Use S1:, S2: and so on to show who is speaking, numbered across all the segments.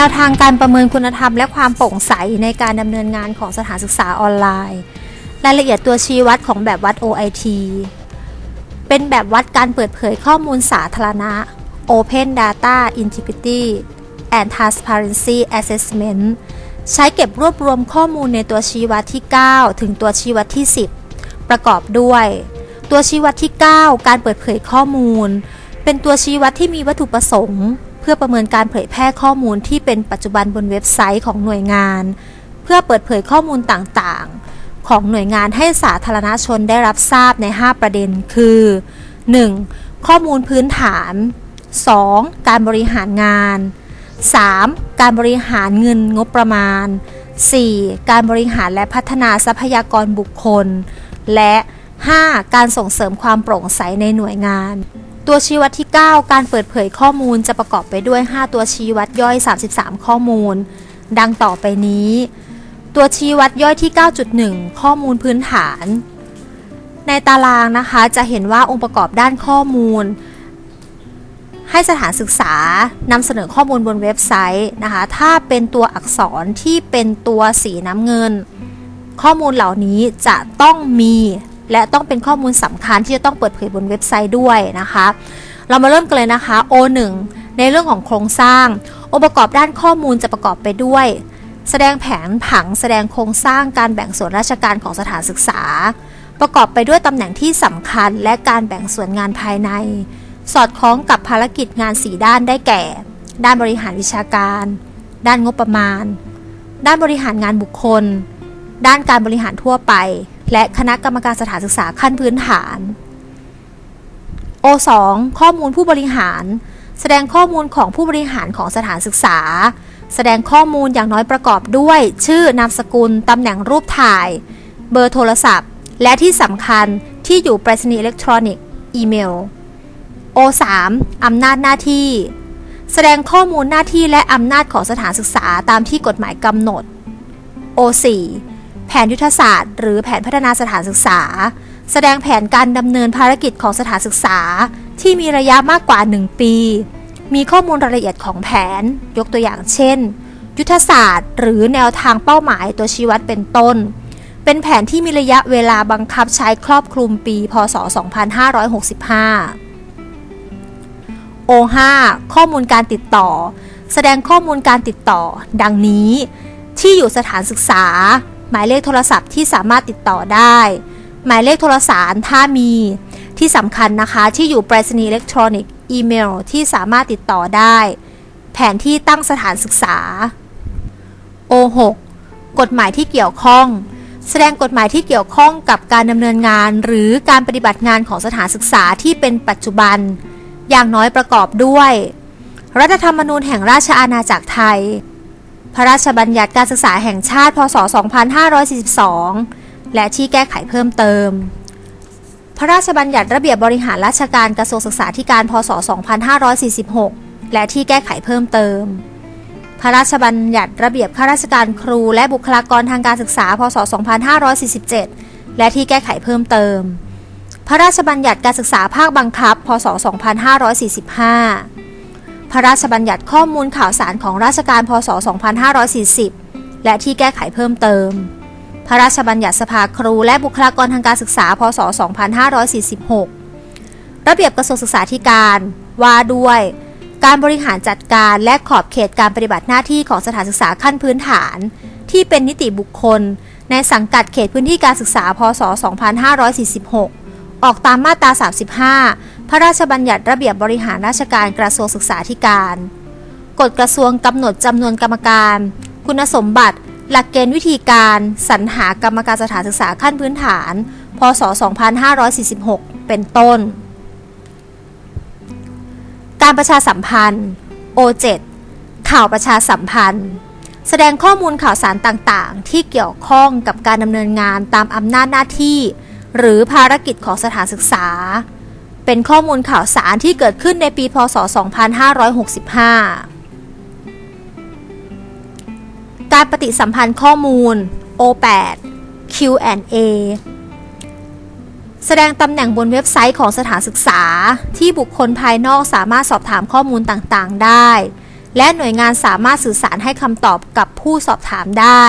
S1: แนวทางการประเมินคุณธรรมและความโปร่งใสในการดำเนินงานของสถานศึกษาออนไลน์ รายละเอียดตัวชี้วัดของแบบวัด OIT เป็นแบบวัดการเปิดเผยข้อมูลสาธารณะ Open Data Integrity and Transparency Assessment ใช้เก็บรวบรวมข้อมูลในตัวชี้วัดที่ 9 ถึงตัวชี้วัดที่ 10 ประกอบด้วย ตัวชี้วัดที่ 9 การเปิดเผยข้อมูล เป็นตัวชี้วัดที่มีวัตถุประสงค์ พื่อประเมินการเผยแพร่ข้อมูลที่เป็นปัจจุบันบนเว็บไซต์ของหน่วยงาน เพื่อเปิดเผยข้อมูลต่างๆ ของหน่วยงานให้สาธารณชนได้รับทราบใน 5 ประเด็น คือ 1. ข้อมูลพื้นฐาน 2. การบริหารงาน 3. การบริหารเงินงบประมาณ 4. การบริหารและพัฒนาทรัพยากรบุคคล และ 5. การส่งเสริมความโปร่งใสในหน่วยงาน ตัวชี้วัดที่ 9 การเปิดเผยข้อมูลจะประกอบไปด้วย 5 ตัวชี้วัดย่อย 33 ข้อมูล ดังต่อไปนี้ ตัวชี้วัดย่อยที่ 9.1 ข้อมูลพื้นฐาน ในตารางนะคะจะเห็นว่าองค์ประกอบด้านข้อมูล ให้สถานศึกษานำเสนอข้อมูลบนเว็บไซต์นะคะถ้าเป็นตัวอักษรที่เป็นตัวสีน้ำเงิน ข้อมูลเหล่านี้จะต้องมี และต้องเป็นข้อมูลสำคัญที่จะต้องเปิดเผยบนเว็บไซต์ด้วยนะคะ เรามาเริ่มกันเลยนะคะ O1 ในเรื่องของโครงสร้าง องค์ประกอบด้านข้อมูลจะประกอบไปด้วย แสดงแผนผังแสดงโครงสร้างการแบ่งส่วนราชการของสถานศึกษา ประกอบไปด้วยตำแหน่งที่สำคัญและการแบ่งส่วนงานภายใน สอดคล้องกับภารกิจงาน 4 ด้านได้แก่ ด้านบริหารวิชาการ ด้านงบประมาณ ด้านบริหารงานบุคคล ด้านการบริหารทั่วไป และคณะกรรมการสถานศึกษาขั้นพื้นฐาน O2 ข้อมูลผู้บริหาร แสดงข้อมูลของผู้บริหารของสถานศึกษา แสดงข้อมูลอย่างน้อยประกอบด้วย ชื่อนามสกุล ตำแหน่งรูปถ่าย เบอร์โทรศัพท์ และที่สำคัญที่อยู่ไปรษณีย์อิเล็กทรอนิกส์อีเมล O3 อำนาจหน้าที่ แสดงข้อมูลหน้าที่และอำนาจของสถานศึกษาตามที่กฎหมายกำหนด O4 แผนยุทธศาสตร์ หรือแผนพัฒนาสถานศึกษา แสดงแผนการดำเนินภารกิจของสถานศึกษา ที่มีระยะมากกว่า 1 ปี มีข้อมูลรายละเอียดของแผน ยกตัวอย่างเช่น ยุทธศาสตร์ หรือแนวทางเป้าหมายตัวชี้วัดเป็นต้น เป็นแผนที่มีระยะเวลาบังคับใช้ครอบคลุมปี พศ 2565 O5 ข้อมูลการติดต่อ แสดงข้อมูลการติดต่อ ดังนี้ ที่อยู่สถานศึกษา หมายเลขโทรศัพท์ที่สามารถติดต่อได้ หมายเลขโทรสารถ้ามีที่สำคัญนะคะที่อยู่ไปรษณีย์อิเล็กทรอนิกส์อีเมลที่สามารถติดต่อได้ แผนที่ตั้งสถานศึกษา O6 กฎหมายที่เกี่ยวข้อง แสดงกฎหมายที่เกี่ยวข้องกับการดำเนินงาน หรือการปฏิบัติงานของสถานศึกษาที่เป็นปัจจุบัน อย่างน้อยประกอบด้วย รัฐธรรมนูญแห่งราชอาณาจักรไทย พระราชบัญญัติการศึกษาแห่งชาติ พศ 2542 และที่แก้ไขเพิ่มเติม พระราชบัญญัติระเบียบบริหารราชการกระทรวงศึกษาธิการ พศ 2546 และที่แก้ไขเพิ่มเติม พระราชบัญญัติระเบียบข้าราชการครูและบุคลากรทางการศึกษา พศ 2547 และที่แก้ไขเพิ่มเติม พระราชบัญญัติการศึกษาภาคบังคับ พศ 2545 พระราชบัญญัติข้อมูลข่าวสารของราชการพศ 2540 และที่แก้ไขเพิ่มเติม พระราชบัญญัติสภาครูและบุคลากรทางการศึกษา พศ 2546 ระเบียบกระทรวงศึกษาธิการว่าด้วย การบริหารจัดการและขอบเขตการปฏิบัติหน้าที่ของสถานศึกษาขั้นพื้นฐาน ที่เป็นนิติบุคคล ในสังกัดเขตพื้นที่การศึกษา พศ 2546 ออกตามมาตรา 35 พระราชบัญญัติระเบียบบริหารราชการกระทรวงศึกษาธิการ กฎกระทรวงกำหนดจำนวนกรรมการ คุณสมบัติ หลักเกณฑ์วิธีการ สรรหากรรมการสถานศึกษาขั้นพื้นฐาน พศ 2546 เป็นต้น การประชาสัมพันธ์ O7 ข่าวประชาสัมพันธ์ แสดงข้อมูลข่าวสารต่างๆ ที่เกี่ยวข้องกับการดำเนินงานตามอำนาจหน้าที่ หรือภารกิจของสถานศึกษา เป็นข้อมูลข่าวสารที่เกิดขึ้นในปี พศ 2565 การปฏิสัมพันธ์ข้อมูล O8 Q&A แสดงตำแหน่งบนเว็บไซต์ของสถานศึกษา ที่บุคคลภายนอกสามารถสอบถามข้อมูลต่างๆ ได้ และหน่วยงานสามารถสื่อสารให้คำตอบกับผู้สอบถามได้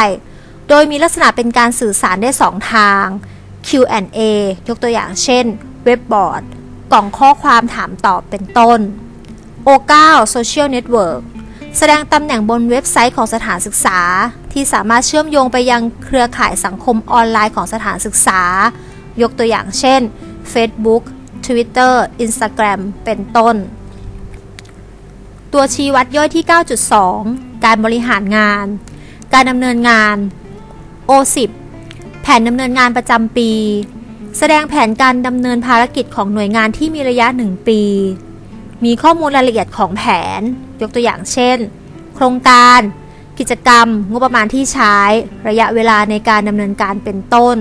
S1: โดยมีลักษณะเป็นการสื่อสารได้ 2 ทาง Q&A ยกตัวอย่างเช่น เว็บบอร์ด กล่องข้อความถามตอบเป็นต้น O9 Social Network แสดงตำแหน่งบนเว็บไซต์ของสถานศึกษา ที่สามารถเชื่อมโยงไปยังเครือข่ายสังคมออนไลน์ของสถานศึกษา ยกตัวอย่างเช่น Facebook Twitter Instagram เป็นต้น ตัวชี้วัดย่อยที่ 9.2 การบริหารงาน การดำเนินงาน O10 แผนดำเนินงานประจำปี แสดงแผนการดำเนินภารกิจของหน่วยงานที่มีระยะ 1 ปี มีข้อมูลรายละเอียดของแผน ยกตัวอย่างเช่น โครงการ กิจกรรม งบประมาณที่ใช้ ระยะเวลาในการดำเนินการเป็นต้น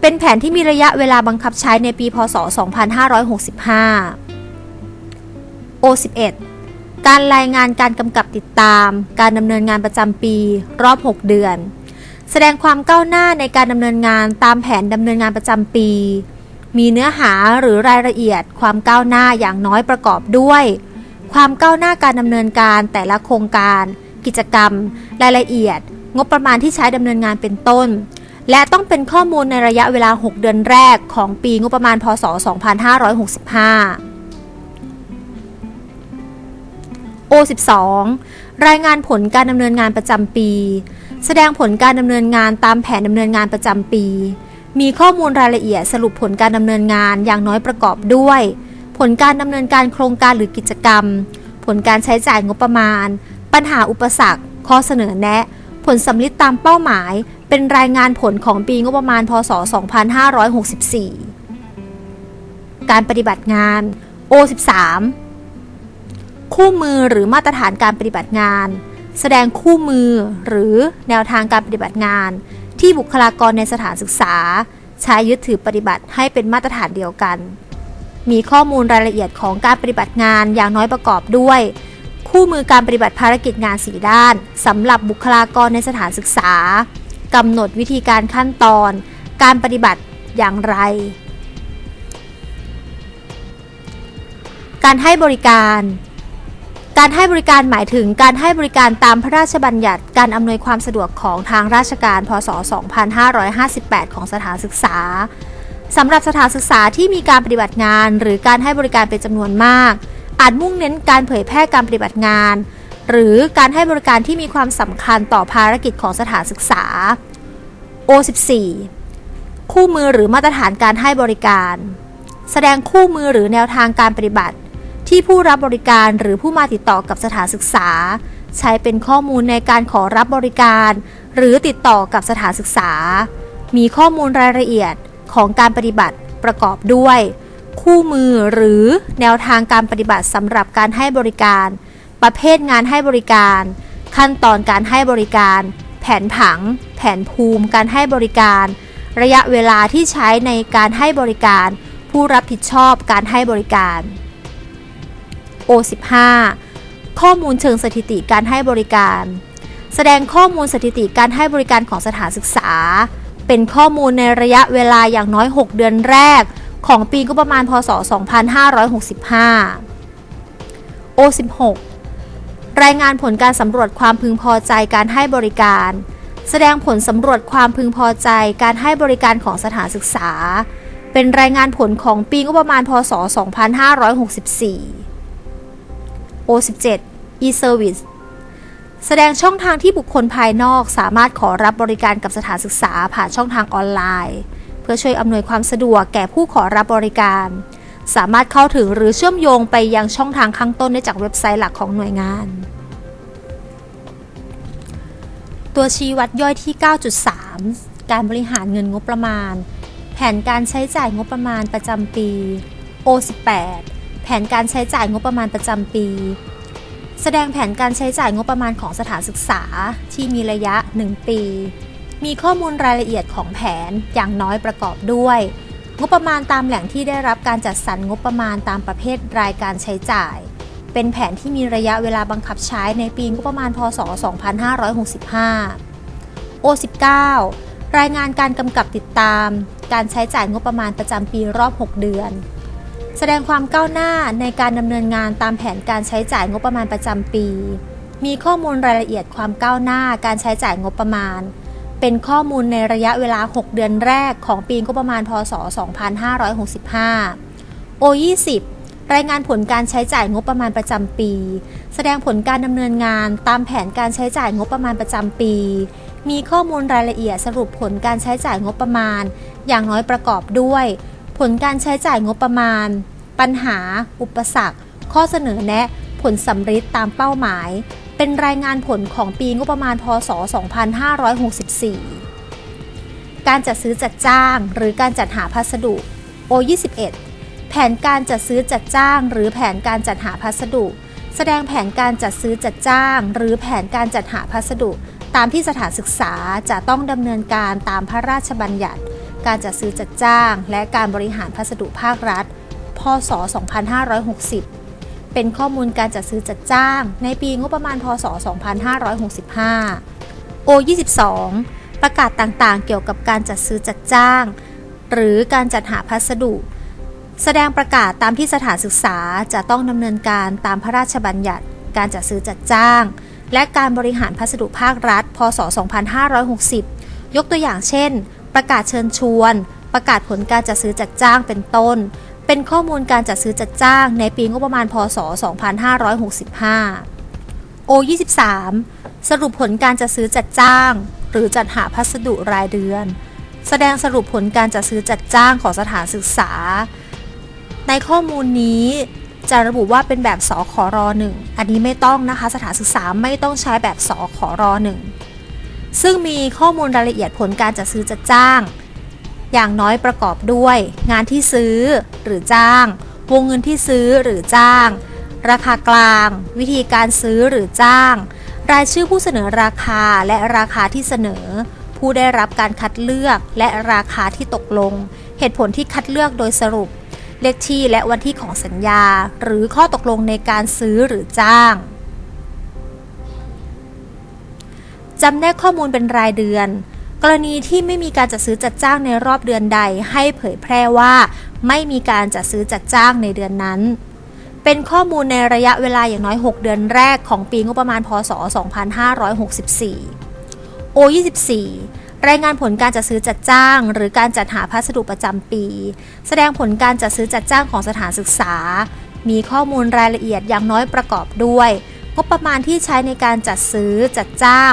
S1: เป็นแผนที่มีระยะเวลาบังคับใช้ในปี พศ 2565 O11 การรายงานการกำกับติดตาม การดำเนินงานประจำปี รอบ 6 เดือน แสดงความก้าวหน้าในการดำเนินงานตามแผนดำเนินงานประจำปี มีเนื้อหาหรือรายละเอียด ความก้าวหน้าอย่างน้อยประกอบด้วย ความก้าวหน้าการดำเนินการแต่ละโครงการ กิจกรรม รายละเอียด งบประมาณที่ใช้ดำเนินงานเป็นต้น และต้องเป็นข้อมูลในระยะเวลา 6 เดือนแรกของปีงบประมาณพศ 2565 O12 รายงานผลการดำเนินงานประจำปี แสดงผลการดำเนินงานตามแผนดำเนินงานประจำปี มีข้อมูลรายละเอียดสรุปผลการดำเนินงานอย่างน้อยประกอบด้วย ผลการดำเนินการโครงการหรือกิจกรรม ผลการใช้จ่ายงบประมาณ ปัญหาอุปสรรค ข้อเสนอแนะ ผลสำลิดตามเป้าหมาย เป็นรายงานผลของปีงบประมาณ พศ 2564 การปฏิบัติงาน O13 คู่มือหรือมาตรฐานการปฏิบัติงาน แสดงคู่มือหรือแนวทางการปฏิบัติงาน ที่บุคลากรในสถานศึกษา ใช้ยึดถือปฏิบัติให้เป็นมาตรฐานเดียวกัน มีข้อมูลรายละเอียดของการปฏิบัติงานอย่างน้อยประกอบด้วย คู่มือการปฏิบัติภารกิจงานสีด้านสำหรับบุคลากรในสถานศึกษากำหนดวิธีการขั้นตอน การปฏิบัติอย่างไร การให้บริการ การให้บริการหมายถึงการให้บริการตามพระราชบัญญัติ การอำนวยความสะดวกของทางราชการ พศ 2558 ของสถานศึกษาสำหรับสถานศึกษาที่มีการปฏิบัติงาน หรือการให้บริการเป็นจำนวนมาก อาจมุ่งเน้นการเผยแพร่การปฏิบัติงาน หรือการให้บริการที่มีความสำคัญต่อภารกิจของสถานศึกษา O14 คู่มือหรือมาตรฐานการให้บริการ แสดงคู่มือหรือแนวทางการปฏิบัติ ที่ผู้รับบริการหรือผู้มาติดต่อกับสถานศึกษา ใช้เป็นข้อมูลในการขอรับบริการ หรือติดต่อกับสถานศึกษา มีข้อมูลรายละเอียดของการปฏิบัติประกอบด้วย คู่มือหรือแนวทางการปฏิบัติสำหรับการให้บริการ ประเภทงานให้บริการ ขั้นตอนการให้บริการ แผนผัง แผนภูมิการให้บริการ ระยะเวลาที่ใช้ในการให้บริการ ผู้รับผิดชอบการให้บริการ O15 ข้อมูลเชิงสถิติการให้บริการ แสดงข้อมูลสถิติการให้บริการของสถานศึกษา เป็นข้อมูลในระยะเวลาอย่างน้อย 6 เดือนแรก ของปีงบประมาณ พศ 2565 O16 รายงานผลการสำรวจความพึงพอใจการให้บริการ แสดงผลสำรวจความพึงพอใจการให้บริการของสถานศึกษา เป็นรายงานผลของปีงบประมาณ พศ 2564 O17 e-service แสดงช่องทางที่บุคคลภายนอกสามารถขอรับบริการกับสถานศึกษาผ่านช่องทางออนไลน์ เพื่อช่วยอำนวยความสะดวกแก่ผู้ขอรับบริการ สามารถเข้าถึงหรือเชื่อมโยงไปยังช่องทางข้างต้นได้จากเว็บไซต์หลักของหน่วยงาน ตัวชี้วัดย่อยที่ 9.3 การบริหารเงินงบประมาณ แผนการใช้จ่ายงบประมาณประจำปี O18 แผนการใช้จ่ายงบประมาณประจำปี แสดงแผนการใช้จ่ายงบประมาณของสถานศึกษาที่มีระยะ 1 ปี มีข้อมูลรายละเอียดของแผนอย่างน้อยประกอบด้วย งบประมาณตามแหล่งที่ได้รับการจัดสรรงบประมาณตามประเภทรายการใช้จ่าย เป็นแผนที่มีระยะเวลาบังคับใช้ในปีงบประมาณพศ 2565 O19 รายงานการกำกับติดตาม การใช้จ่ายงบประมาณประจำปีรอบ 6 เดือน แสดงความก้าวหน้าในการดำเนินงานตามแผนการใช้จ่ายงบประมาณประจำปี มีข้อมูลรายละเอียดความก้าวหน้าการใช้จ่ายงบประมาณ เป็นข้อมูลในระยะเวลา 6 เดือนแรกของปีงบประมาณ พศ 2565 O20 รายงานผลการใช้จ่ายงบประมาณประจำปี แสดงผลการดำเนินงานตามแผนการใช้จ่ายงบประมาณประจำปี มีข้อมูลรายละเอียดสรุปผลการใช้จ่ายงบประมาณ อย่างน้อยประกอบด้วย ผลการใช้จ่ายงบประมาณ ปัญหา อุปสรรค ข้อเสนอแนะ ผลสำฤทธิ์ตามเป้าหมาย เป็นรายงานผลของปีงบประมาณ พศ 2564 การจัดซื้อจัดจ้าง หรือการจัดหาพัสดุ O21 แผนการจัดซื้อจัดจ้าง หรือแผนการจัดหาพัสดุ แสดงแผนการจัดซื้อจัดจ้าง หรือแผนการจัดหาพัสดุ ตามที่สถานศึกษาจะต้องดำเนินการตามพระราชบัญญัติ การจัดซื้อจัดจ้าง และการบริหารพัสดุภาครัฐ พศ 2560 เป็นข้อมูลการจัดซื้อจัดจ้าง ในปีงบประมาณ พศ 2565 O22 ประกาศต่างๆ เกี่ยวกับการจัดซื้อจัดจ้าง หรือการจัดหาพัสดุ แสดงประกาศตามที่สถานศึกษาจะต้องดำเนินการตามพระราชบัญญัติ การจัดซื้อจัดจ้าง และการบริหารพัสดุภาครัฐ พศ 2560 ยกตัวอย่างเช่น ประกาศเชิญชวน ประกาศผลการจัดซื้อจัดจ้างเป็นต้น เป็นข้อมูลการจัดซื้อจัดจ้างในปีงบประมาณ พศ 2565 O23 สรุปผลการจัดซื้อจัดจ้าง หรือจัดหาพัสดุรายเดือน แสดงสรุปผลการจัดซื้อจัดจ้างของสถานศึกษา ในข้อมูลนี้ จะระบุว่าเป็นแบบสขรหนึ่งอันนี้ไม่ต้องนะคะสถานศึกษาไม่ต้องใช้แบบสขรหนึ่งซึ่งมีข้อมูลรายละเอียดผลการจัดซื้อจัดจ้าง อย่างน้อยประกอบด้วย งานที่ซื้อหรือจ้าง วงเงินที่ซื้อหรือจ้าง ราคากลาง วิธีการซื้อหรือจ้าง รายชื่อผู้เสนอราคาและราคาที่เสนอ ผู้ได้รับการคัดเลือกและราคาที่ตกลง เหตุผลที่คัดเลือกโดยสรุป เลขที่และวันที่ของสัญญา หรือข้อตกลงในการซื้อหรือจ้างจำแนกข้อมูลเป็นรายเดือน กรณีที่ไม่มีการจัดซื้อจัดจ้างในรอบเดือนใด ให้เผยแพร่ว่า ไม่มีการจัดซื้อจัดจ้างในเดือนนั้น เป็นข้อมูลในระยะเวลาอย่างน้อย 6 เดือนแรกของปีงบประมาณพศ 2564 O24 รายงานผลการจัดซื้อจัดจ้าง หรือการจัดหาพัสดุประจำปี แสดงผลการจัดซื้อจัดจ้างของสถานศึกษา มีข้อมูลรายละเอียดอย่างน้อยประกอบด้วยงบประมาณที่ใช้ในการจัดซื้อจัดจ้าง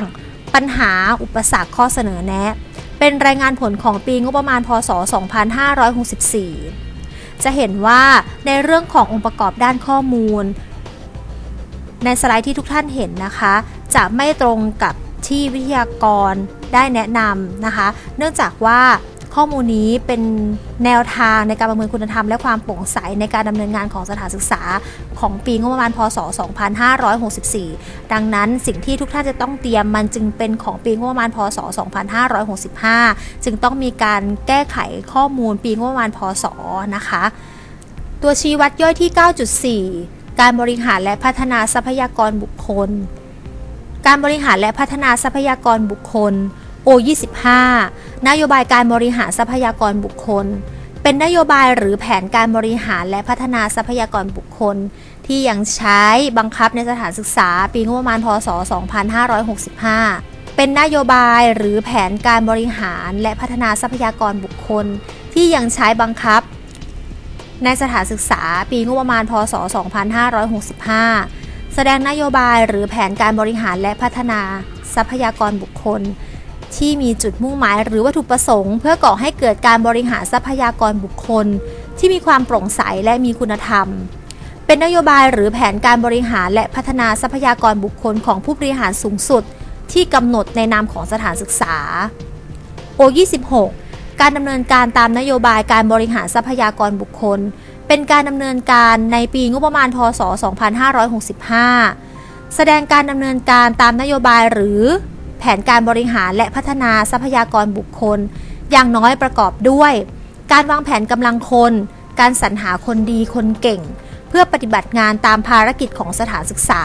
S1: ปัญหาอุปสรรคข้อเสนอแนะ เป็นรายงานผลของปีงบประมาณพศ 2564 จะเห็นว่าในเรื่องขององค์ประกอบด้านข้อมูล ในสไลด์ที่ทุกท่านเห็นนะคะ จะไม่ตรงกับที่วิทยากร ได้แนะนำนะคะ เนื่องจากว่าข้อมูลนี้เป็นแนวทางในการประเมินคุณธรรม และความโปร่งใสในการดำเนินงานของสถานศึกษา ของปีงบประมาณพศ 2564 ดังนั้นสิ่งที่ทุกท่านจะต้องเตรียมมันจึงเป็นของปีงบประมาณพศ 2565 จึงต้องมีการแก้ไขข้อมูลปีงบประมาณพศนะคะ ตัวชี้วัดย่อยที่ 9.4 การบริหารและพัฒนาทรัพยากรบุคคล การบริหารและพัฒนาทรัพยากรบุคคล O25 นโยบายการบริหารทรัพยากรบุคคล เป็นนโยบายหรือแผนการบริหารและพัฒนาทรัพยากรบุคคล ที่ยังใช้บังคับในสถานศึกษา ปีงบประมาณพศ 2565 เป็นนโยบายหรือแผนการบริหารและพัฒนาทรัพยากรบุคคล ที่ยังใช้บังคับ ในสถานศึกษา ปีงบประมาณพศ 2565 แสดงนโยบายหรือแผนการบริหารและพัฒนาทรัพยากรบุคคล ที่มีจุดมุ่งหมายหรือวัตถุประสงค์ เพื่อก่อให้เกิดการบริหารทรัพยากรบุคคล ที่มีความโปร่งใสและมีคุณธรรม เป็นนโยบายหรือแผนการบริหารและพัฒนาทรัพยากรบุคคลของผู้บริหารสูงสุด ที่กำหนดในนามของสถานศึกษา O26 การดำเนินการตามนโยบายการบริหารทรัพยากรบุคคล เป็นการดำเนินการในปีงบประมาณ พศ 2565 แสดงการดำเนินการตามนโยบายหรือ แผนการบริหารและพัฒนาทรัพยากรบุคคล อย่างน้อยประกอบด้วย การวางแผนกำลังคน การสรรหาคนดีคนเก่ง เพื่อปฏิบัติงานตามภารกิจของสถานศึกษา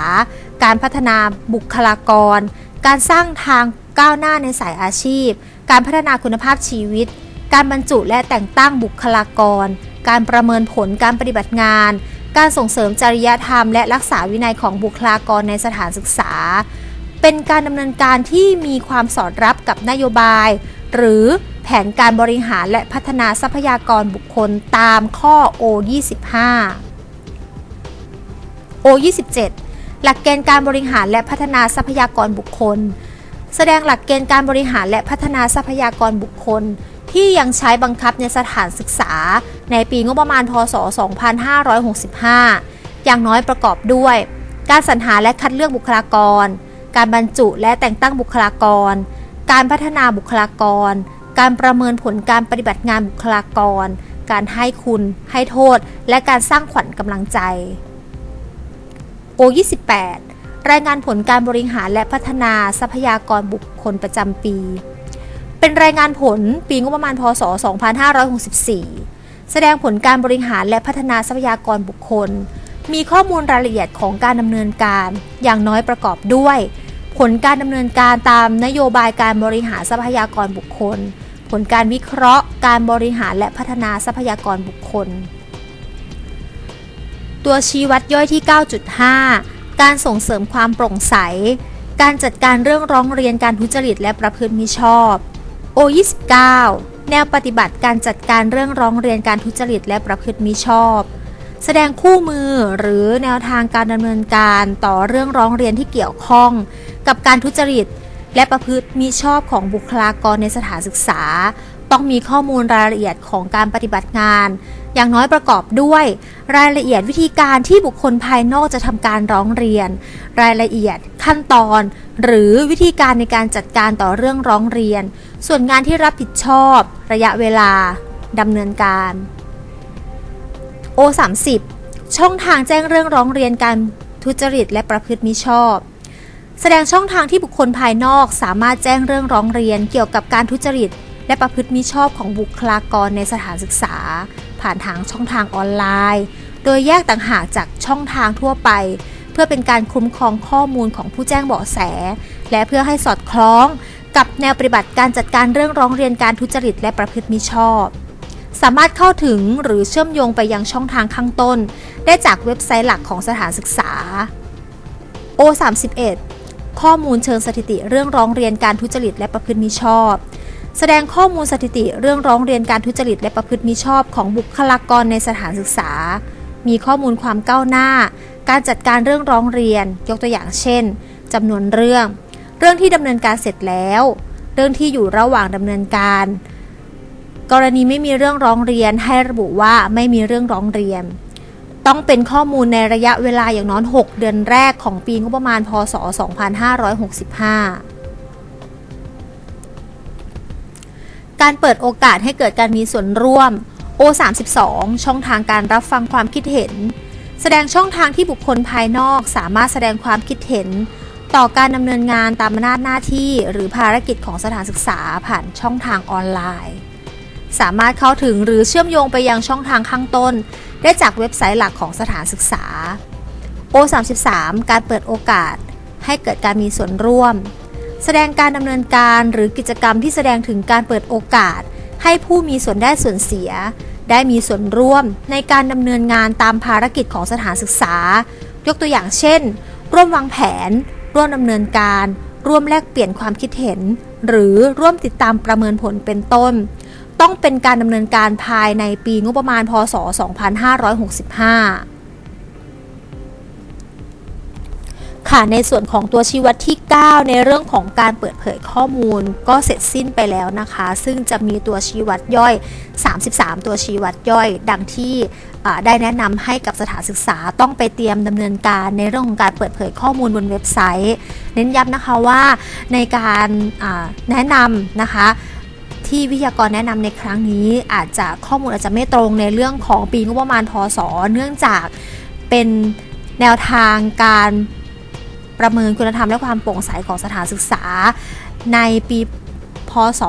S1: การพัฒนาบุคลากร การสร้างทางก้าวหน้าในสายอาชีพ การพัฒนาคุณภาพชีวิต การบรรจุและแต่งตั้งบุคลากร การประเมินผลการปฏิบัติงาน การส่งเสริมจริยธรรมและรักษาวินัยของบุคลากรในสถานศึกษา เป็นการดำเนินการที่มีความสอดรับกับนโยบาย หรือแผนการบริหารและพัฒนาทรัพยากรบุคคลตามข้อ O25 O27 หลักเกณฑ์การบริหารและพัฒนาทรัพยากรบุคคล แสดงหลักเกณฑ์การบริหารและพัฒนาทรัพยากรบุคคล ที่ยังใช้บังคับในสถานศึกษา ในปีงบประมาณพศ 2565 อย่างน้อยประกอบด้วย การสรรหาและคัดเลือกบุคลากร การบรรจุและแต่งตั้งบุคลากร การพัฒนาบุคลากร การประเมินผลการปฏิบัติงานบุคลากร การให้คุณ ให้โทษ และการสร้างขวัญกำลังใจ O28 รายงานผลการบริหารและพัฒนาทรัพยากรบุคคลประจำปี เป็นรายงานผลปีงบประมาณพศ 2564 แสดงผลการบริหารและพัฒนาทรัพยากรบุคคล มีข้อมูลรายละเอียดของการดำเนินการ อย่างน้อยประกอบด้วย ผลการดำเนินการตามนโยบายการบริหารทรัพยากรบุคคล ผลการวิเคราะห์ การบริหารและพัฒนาทรัพยากรบุคคล ตัวชี้วัดย่อยที่ 9.5 การส่งเสริมความโปร่งใส การจัดการเรื่องร้องเรียนการทุจริตและประพฤติมิชอบ O29 แนวปฏิบัติการจัดการเรื่องร้องเรียนการทุจริตและประพฤติมิชอบ แสดงคู่มือหรือแนวทางการดำเนินการต่อเรื่องร้องเรียนที่เกี่ยวข้อง กับการทุจริต และประพฤติมิชอบของบุคลากรในสถานศึกษา ต้องมีข้อมูลรายละเอียดของการปฏิบัติงาน อย่างน้อยประกอบด้วย รายละเอียดวิธีการที่บุคคลภายนอกจะทำการร้องเรียน รายละเอียดขั้นตอน หรือวิธีการในการจัดการต่อเรื่องร้องเรียน ส่วนงานที่รับผิดชอบ ระยะเวลาดำเนินการ O30 ช่องทางแจ้งเรื่องร้องเรียนการทุจริตและประพฤติมิชอบ แสดงช่องทางที่บุคคลภายนอกสามารถแจ้งเรื่องร้องเรียนเกี่ยวกับการทุจริต และประพฤติมิชอบของบุคลากรในสถานศึกษา ผ่านทางช่องทางออนไลน์ โดยแยกต่างหากจากช่องทางทั่วไป เพื่อเป็นการคุ้มครองข้อมูลของผู้แจ้งเบาะแส และเพื่อให้สอดคล้อง กับแนวปฏิบัติการจัดการเรื่องร้องเรียนการทุจริตและประพฤติมิชอบ สามารถเข้าถึงหรือเชื่อมโยงไปยังช่องทางข้างต้น ได้จากเว็บไซต์หลักของสถานศึกษา O31 ข้อมูลเชิงสถิติเรื่องร้องเรียนการทุจริตและประพฤติมิชอบ แสดงข้อมูลสถิติเรื่องร้องเรียนการทุจริตและประพฤติมิชอบ ของบุคลากรในสถานศึกษา มีข้อมูลความก้าวหน้า การจัดการเรื่องร้องเรียน ยกตัวอย่างเช่นจำนวนเรื่อง เรื่องที่ดำเนินการเสร็จแล้ว เรื่องที่อยู่ระหว่างดำเนินการ กรณีไม่มีเรื่องร้องเรียนให้ระบุว่าไม่มีเรื่องร้องเรียน ต้องเป็นข้อมูลในระยะเวลาอย่างน้อย 6 เดือนแรกของปีงบประมาณ พศ 2565การเปิดโอกาสให้เกิดการมีส่วนร่วม O32 ช่องทางการรับฟังความคิดเห็น แสดงช่องทางที่บุคคลภายนอกสามารถแสดงความคิดเห็น ต่อการดำเนินงานตามอำนาจหน้าที่ หรือภารกิจของสถานศึกษาผ่านช่องทางออนไลน์ สามารถเข้าถึงหรือเชื่อมโยงไปยังช่องทางข้างต้น ได้จากเว็บไซต์หลักของสถานศึกษา O33 การเปิดโอกาส ให้เกิดการมีส่วนร่วม แสดงการดำเนินการหรือกิจกรรมที่แสดงถึงการเปิดโอกาส ให้ผู้มีส่วนได้ส่วนเสีย ได้มีส่วนร่วมในการดำเนินงานตามภารกิจของสถานศึกษา ยกตัวอย่างเช่น ร่วมวางแผน ร่วมดำเนินการ ร่วมแลกเปลี่ยนความคิดเห็น หรือร่วมติดตามประเมินผลเป็นต้น ต้องเป็นการดำเนินการภายในปีงบประมาณพศ 2565ค่ะในส่วนของตัวชี้วัดที่ 9 ในเรื่องของการเปิดเผยข้อมูลก็เสร็จสิ้นไปแล้วนะคะ ซึ่งจะมีตัวชี้วัดย่อย 33 ตัวชี้วัดย่อย ดังที่ได้แนะนำให้กับสถานศึกษาต้องไปเตรียมดำเนินการในเรื่องของการเปิดเผยข้อมูลบนเว็บไซต์ เน้นย้ำนะคะว่าในการแนะนำนะคะ ที่วิทยากรแนะนำในครั้งนี้อาจจะข้อมูลอาจจะไม่ตรงในเรื่องของปีงบประมาณพศเนื่องจากเป็นแนวทางการประเมินคุณธรรมและความโปร่งใสของสถานศึกษา ในปีพศ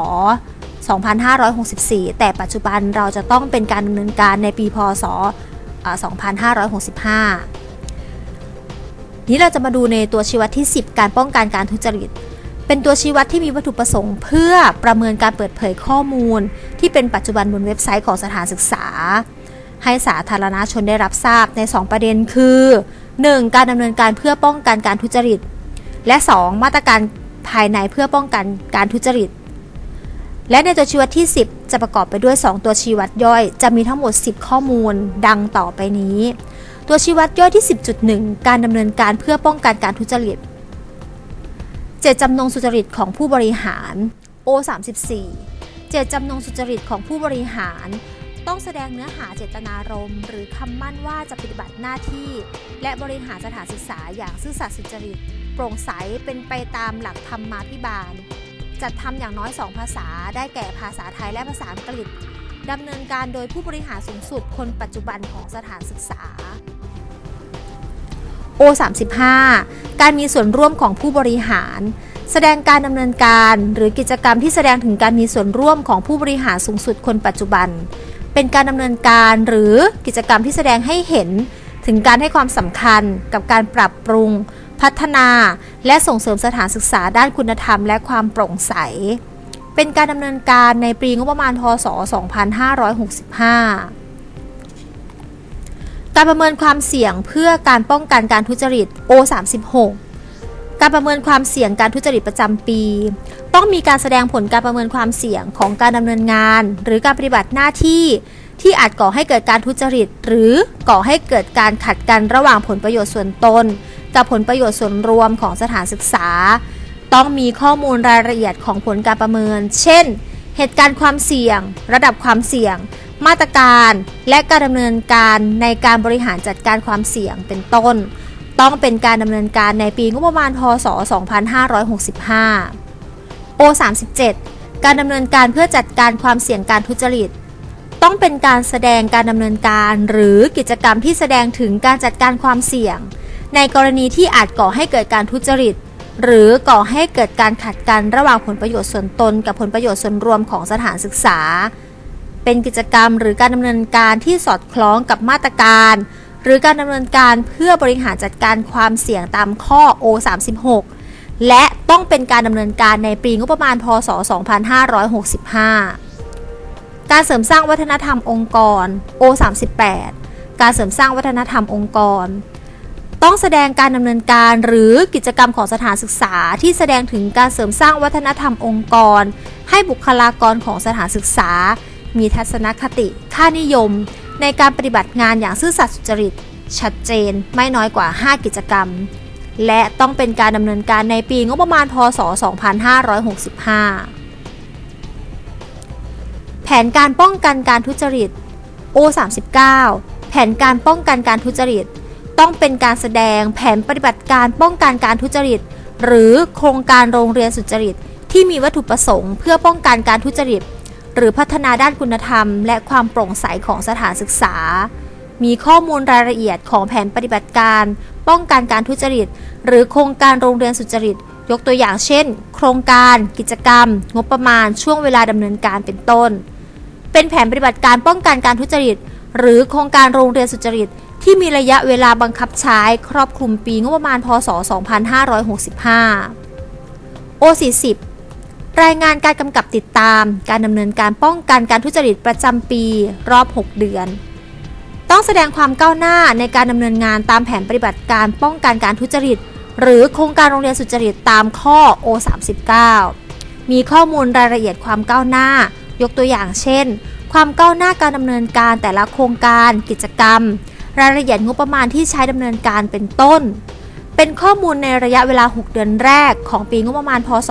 S1: 2564 แต่ปัจจุบันเราจะต้องเป็นการดำเนินการในปีพศ 2565 นี้เราจะมาดูในตัวชีวัดที่ 10 การป้องกันการทุจริต เป็นตัวชี้วัดที่มีวัตถุประสงค์ เพื่อประเมินการเปิดเผยข้อมูล ที่เป็นปัจจุบันบนเว็บไซต์ของสถานศึกษา ให้สาธารณชนได้รับทราบใน 2 ประเด็นคือ 1. การดำเนินการเพื่อป้องกันการทุจริต และ 2. มาตรการภายในเพื่อป้องกันการทุจริต และในตัวชี้วัดที่ 10 จะประกอบไปด้วย 2 ตัวชี้วัดย่อย จะมีทั้งหมด 10 ข้อมูลดังต่อไปนี้ ตัวชี้วัดย่อยที่ 10.1 การดำเนินการเพื่อป้องกันการทุจริต เจตจำนงสุจริตของผู้บริหาร O34 เจตจำนงสุจริตของผู้บริหาร ต้องแสดงเนื้อหาเจตนารมณ์หรือคำมั่นว่าจะปฏิบัติหน้าที่ และบริหารสถานศึกษาอย่างซื่อสัตย์สุจริต โปร่งใสเป็นไปตามหลักธรรมาภิบาล จัดทำอย่างน้อย 2 ภาษา ได้แก่ภาษาไทยและภาษาอังกฤษดำเนินการโดยผู้บริหารสูงสุดคนปัจจุบันของสถานศึกษา O35 การมีส่วนร่วมของผู้บริหาร แสดงการดำเนินการหรือกิจกรรมที่แสดงถึงการมีส่วนร่วมของผู้บริหารสูงสุดคนปัจจุบัน เป็นการดำเนินการหรือกิจกรรมที่แสดงให้เห็น ถึงการให้ความสำคัญกับการปรับปรุง พัฒนา และส่งเสริมสถานศึกษาด้านคุณธรรม และความโปร่งใส เป็นการดำเนินการในปีงบประมาณพศ 2565 การประเมินความเสี่ยงเพื่อการป้องกันการทุจริต O36 การประเมินความเสี่ยงการทุจริตประจำปี ต้องมีการแสดงผลการประเมินความเสี่ยงของการดำเนินงาน หรือการปฏิบัติหน้าที่ที่อาจก่อให้เกิดการทุจริต หรือก่อให้เกิดการขัดกันระหว่างผลประโยชน์ส่วนตน กับผลประโยชน์ส่วนรวมของสถานศึกษา ต้องมีข้อมูลรายละเอียดของผลการประเมิน เช่น เหตุการณ์ความเสี่ยง ระดับความเสี่ยง มาตรการและการดำเนินการในการบริหารจัดการความเสี่ยงเป็นต้น ต้องเป็นการดำเนินการในปีงบประมาณพศ 2565 O37 การดำเนินการเพื่อจัดการความเสี่ยงการทุจริต ต้องเป็นการแสดงการดำเนินการหรือกิจกรรมที่แสดงถึงการจัดการความเสี่ยง ในกรณีที่อาจก่อให้เกิดการทุจริตหรือก่อให้เกิดการขัดกันระหว่างผลประโยชน์ส่วนตนกับผลประโยชน์ส่วนรวมของสถานศึกษา เป็นกิจกรรมหรือการดำเนินการที่สอดคล้องกับมาตรการ หรือการดำเนินการเพื่อบริหารจัดการความเสี่ยงตามข้อ O36 และต้องเป็นการดำเนินการในปีงบประมาณพศ 2565 การเสริมสร้างวัฒนธรรมองค์กร O38 การเสริมสร้างวัฒนธรรมองค์กรต้องแสดงการดำเนินการหรือกิจกรรมของสถานศึกษาที่แสดงถึงการเสริมสร้างวัฒนธรรมองค์กร ให้บุคลากรของสถานศึกษา มีทัศนคติ ค่านิยม ในการปฏิบัติงานอย่างซื่อสัตย์สุจริต ชัดเจนไม่น้อยกว่า 5 กิจกรรม และต้องเป็นการดำเนินการในปีงบประมาณพศ 2565 แผนการป้องกันการทุจริต O39 แผนการป้องกันการทุจริต ต้องเป็นการแสดงแผนปฏิบัติการป้องกันการทุจริต หรือโครงการโรงเรียนสุจริต ที่มีวัตถุประสงค์ เพื่อป้องกันการทุจริต หรือพัฒนาด้านคุณธรรม และความโปร่งใสของสถานศึกษา มีข้อมูลรายละเอียดของแผนปฏิบัติการ ป้องกันการทุจริต หรือโครงการโรงเรียนสุจริต ยกตัวอย่างเช่น โครงการ กิจกรรม งบประมาณ ช่วงเวลาดำเนินการเป็นต้น เป็นแผนปฏิบัติการป้องกันการทุจริต หรือโครงการโรงเรียนสุจริต ที่มีระยะเวลาบังคับใช้ครอบคลุมปีงบประมาณพศ 2565 O40 รายงานการกำกับติดตาม การดำเนินการป้องกันการทุจริตประจำปี รอบ 6 เดือน ต้องแสดงความก้าวหน้าในการดำเนินงานตามแผนปฏิบัติการป้องกันการทุจริต หรือโครงการโรงเรียนสุจริตตามข้อ O39 มีข้อมูลรายละเอียดความก้าวหน้า ยกตัวอย่างเช่น ความก้าวหน้าการดำเนินการแต่ละโครงการกิจกรรม รายละเอียดงบประมาณที่ใช้ดำเนินการเป็นต้น เป็นข้อมูลในระยะเวลา 6 เดือนแรกของปีงบประมาณ พศ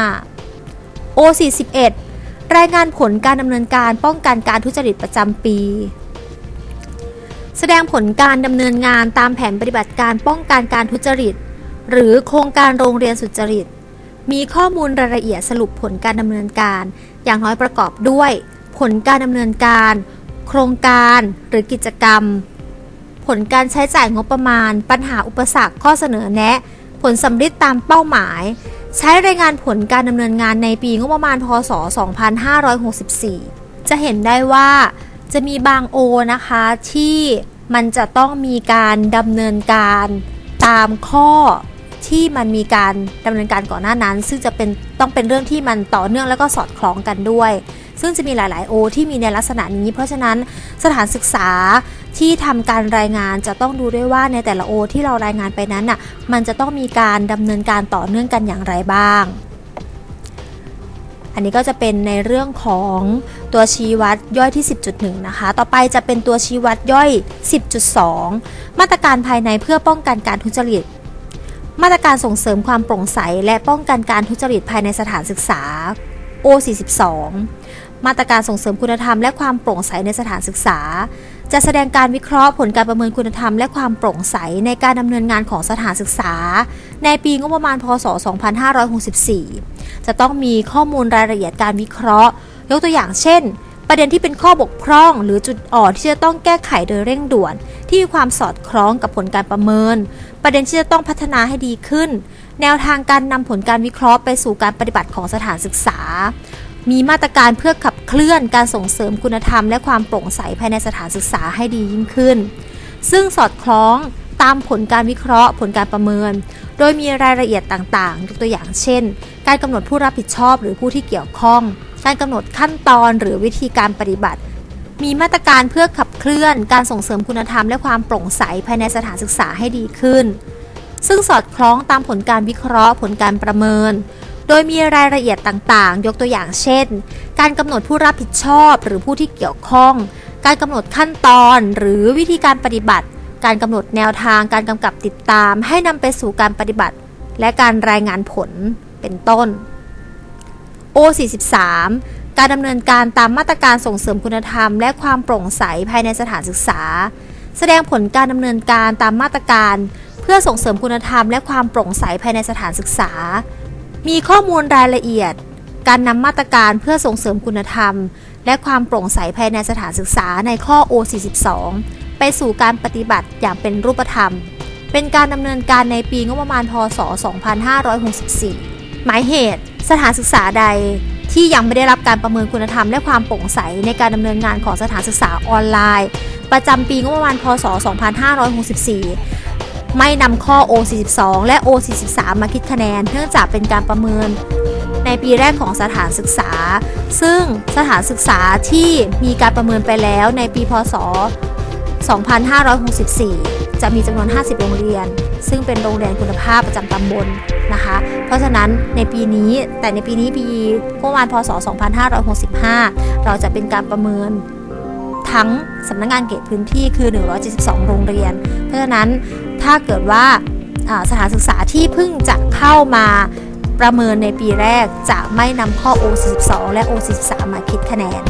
S1: 2565 O41 รายงานผลการดำเนินการป้องกันการทุจริตประจำปี แสดงผลการดำเนินงานตามแผนปฏิบัติการป้องกันการทุจริต หรือโครงการโรงเรียนสุจริต มีข้อมูลรายละเอียดสรุปผลการดำเนินการ อย่างน้อยประกอบด้วย ผลการดำเนินการ โครงการหรือกิจกรรม ผลการใช้จ่ายงบประมาณ ปัญหาอุปสรรคข้อเสนอแนะ ผลสำเร็จตามเป้าหมาย ใช้รายงานผลการดำเนินงานในปีงบประมาณพศ 2564 จะเห็นได้ว่าจะมีบางโอนะคะที่มันจะต้องมีการดำเนินการตามข้อที่มันมีการดำเนินการก่อนหน้านั้น ซึ่งจะเป็นต้องเป็นเรื่องที่มันต่อเนื่องแล้วก็สอดคล้องกันด้วย ซึ่งจะมีหลายๆ O ที่มีในลักษณะนี้ เพราะฉะนั้นสถานศึกษา ที่ทำการรายงานจะต้องดูด้วยว่าในแต่ละ O ที่เรารายงานไปนั้นน่ะมันจะต้องมีการดำเนินการต่อเนื่องกันอย่างไรบ้าง อันนี้ก็จะเป็นในเรื่องของตัวชี้วัดย่อยที่ 10.1 นะคะ ต่อไปจะเป็นตัวชี้วัดย่อย 10.2 มาตรการภายในเพื่อป้องกันการทุจริตมาตรการส่งเสริมความโปร่งใส และป้องกันการทุจริตภายในสถานศึกษา O42 มาตรการส่งเสริมคุณธรรมและความโปร่งใสในสถานศึกษา จะแสดงการวิเคราะห์ผลการประเมินคุณธรรมและความโปร่งใสในการดำเนินงานของสถานศึกษา ในปีงบประมาณพศ 2564 จะต้องมีข้อมูลรายละเอียดการวิเคราะห์ ยกตัวอย่างเช่น ประเด็นที่เป็นข้อบกพร่อง หรือจุดอ่อนที่จะต้องแก้ไขโดยเร่งด่วน ที่มีความสอดคล้องกับผลการประเมิน ประเด็นที่จะต้องพัฒนาให้ดีขึ้น แนวทางการนำผลการวิเคราะห์ไปสู่การปฏิบัติของสถานศึกษา มีมาตรการเพื่อขับเคลื่อนการส่งเสริมคุณธรรม และความโปร่งใสภายในสถานศึกษาให้ดียิ่งขึ้น ซึ่งสอดคล้องตามผลการวิเคราะห์ ผลการประเมิน โดยมีรายละเอียดต่างๆยกตัวอย่างเช่น การกำหนดผู้รับผิดชอบหรือผู้ที่เกี่ยวข้อง การกำหนดขั้นตอนหรือวิธีการปฏิบัติ มีมาตรการเพื่อขับเคลื่อน การส่งเสริมคุณธรรม และความโปร่งใสภายในสถานศึกษาให้ดีขึ้น ซึ่งสอดคล้องตามผลการวิเคราะห์ ผลการประเมิน ดยมีรายละเอียดต่างๆ ยกตัวอย่างเช่น การกำหนดผู้รับผิดชอบหรือผู้ที่เกี่ยวข้อง การกำหนดขั้นตอนหรือวิธีการปฏิบัติ การกำหนดแนวทางการกำกับติดตาม ให้นำไปสู่การปฏิบัติ และการรายงานผลเป็นต้น O43 การดำเนินการตามมาตรการส่งเสริมคุณธรรม และความโปร่งใสภายในสถานศึกษา แสดงผลการดำเนินการตามมาตรการ เพื่อส่งเสริมคุณธรรม และความโปร่งใสภายในสถานศึกษา มีข้อมูลรายละเอียด การนำมาตรการเพื่อส่งเสริมคุณธรรม และความโปร่งใสภายในสถานศึกษาในข้อ O42 ไปสู่การปฏิบัติอย่างเป็นรูปธรรม เป็นการดำเนินการในปีงบประมาณพศ 2564 หมายเหตุ สถานศึกษาใดที่ยังไม่ได้รับการประเมินคุณธรรมและความโปร่งใสในการดำเนินงานของสถานศึกษาออนไลน์ ประจำปีงบประมาณพศ 2564 ไม่นำข้อ O42 และ O43 มาคิดคะแนน เนื่องจากเป็นการประเมินในปีแรกของสถานศึกษา ซึ่งสถานศึกษาที่มีการประเมินไปแล้วในปีพศ 2564 จะมีจำนวน 50 โรงเรียน ซึ่งเป็นโรงเรียนคุณภาพประจำตำบลนะคะ เพราะฉะนั้นในปีนี้ แต่ในปีนี้ปีงบประมาณพศ 2565 เราจะเป็นการประเมินทั้งสำนักงงานเขตพื้นที่คือ 172 โรงเรียน เพราะฉะนั้น ถ้าเกิดว่าสถานศึกษาที่เพิ่งจะเข้ามาประเมินในปีแรกจะไม่นำข้อ O42 และ O43 มาคิดคะแนน